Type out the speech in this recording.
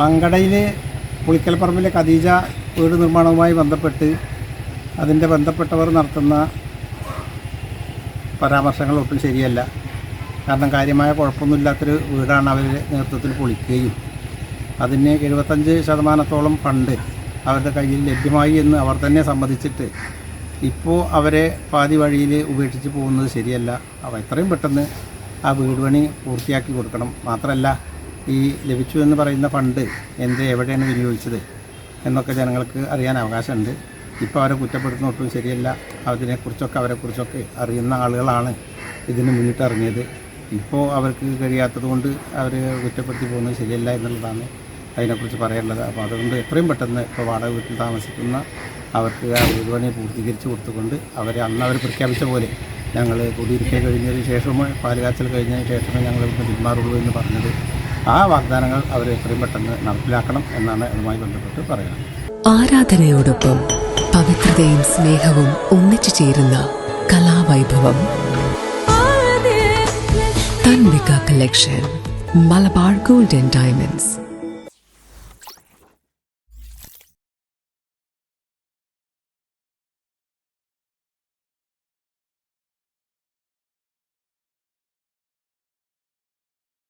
മങ്കടയിൽ പുളിക്കൽപ്പറമ്പിലെ ഖദീജ വീട് നിർമ്മാണവുമായി ബന്ധപ്പെട്ട് അതിന്റെ ബന്ധപ്പെട്ടവർ നടത്തുന്ന പരാമർശങ്ങൾ ഒട്ടും ശരിയല്ല. കാരണം കാര്യമായ കുഴപ്പമൊന്നുമില്ലാത്തൊരു വീടാണ് അവരുടെ നേതൃത്വത്തിൽ പൊളിക്കുകയും അതിന് എഴുപത്തഞ്ച് ശതമാനത്തോളം ഫണ്ട് അവരുടെ കയ്യിൽ ലഭ്യമായി എന്ന് അവർ തന്നെ സമ്മതിച്ചിട്ട് ഇപ്പോൾ അവരെ പാതി വഴിയിൽ ഉപേക്ഷിച്ച് പോകുന്നത് ശരിയല്ല. അവ എത്രയും പെട്ടെന്ന് ആ വീട് പണി പൂർത്തിയാക്കി കൊടുക്കണം. മാത്രമല്ല ഈ ലഭിച്ചു എന്ന് പറയുന്ന ഫണ്ട് എന്ത് എവിടെയാണ് വിനിയോഗിച്ചത് എന്നൊക്കെ ജനങ്ങൾക്ക് അറിയാൻ അവകാശമുണ്ട്. ഇപ്പോൾ അവരെ കുറ്റപ്പെടുത്തുന്ന ഒട്ടും ശരിയല്ല. അതിനെക്കുറിച്ചൊക്കെ അവരെക്കുറിച്ചൊക്കെ അറിയുന്ന ആളുകളാണ് ഇതിന് മുന്നിട്ടിറങ്ങിയത് ഇപ്പോൾ അവർക്ക് കഴിയാത്തത് കൊണ്ട് അവർ കുറ്റപ്പെടുത്തി പോകുന്നത് ശരിയല്ല എന്നുള്ളതാണ് അതിനെക്കുറിച്ച് പറയാനുള്ളത്. അപ്പോൾ അതുകൊണ്ട് എത്രയും പെട്ടെന്ന് ഇപ്പോൾ വാടക വീട്ടിൽ താമസിക്കുന്ന അവർക്ക് ആ വീട് പണി പൂർത്തീകരിച്ച് കൊടുത്തുകൊണ്ട് അവരെ അന്ന് അവർ പ്രഖ്യാപിച്ച പോലെ ഞങ്ങൾ കുടിയിരിക്കൽ കഴിഞ്ഞതിന് ശേഷമേ പാലുകാച്ചൽ കഴിഞ്ഞതിന് ശേഷമേ ഞങ്ങൾ പിന്മാറുള്ളൂ എന്ന് പറഞ്ഞത് ആ വാഗ്ദാനങ്ങൾ അവർ എത്രയും പെട്ടെന്ന് നടപ്പിലാക്കണം എന്നാണ് അതുമായി ബന്ധപ്പെട്ട് പറയുന്നത്. ആരാധനയോടൊപ്പം പവിത്രതയും സ്നേഹവും ഒന്നിച്ചു ചേരുന്ന കലാവൈഭവം. Tanvika collection Malabar gold and diamonds.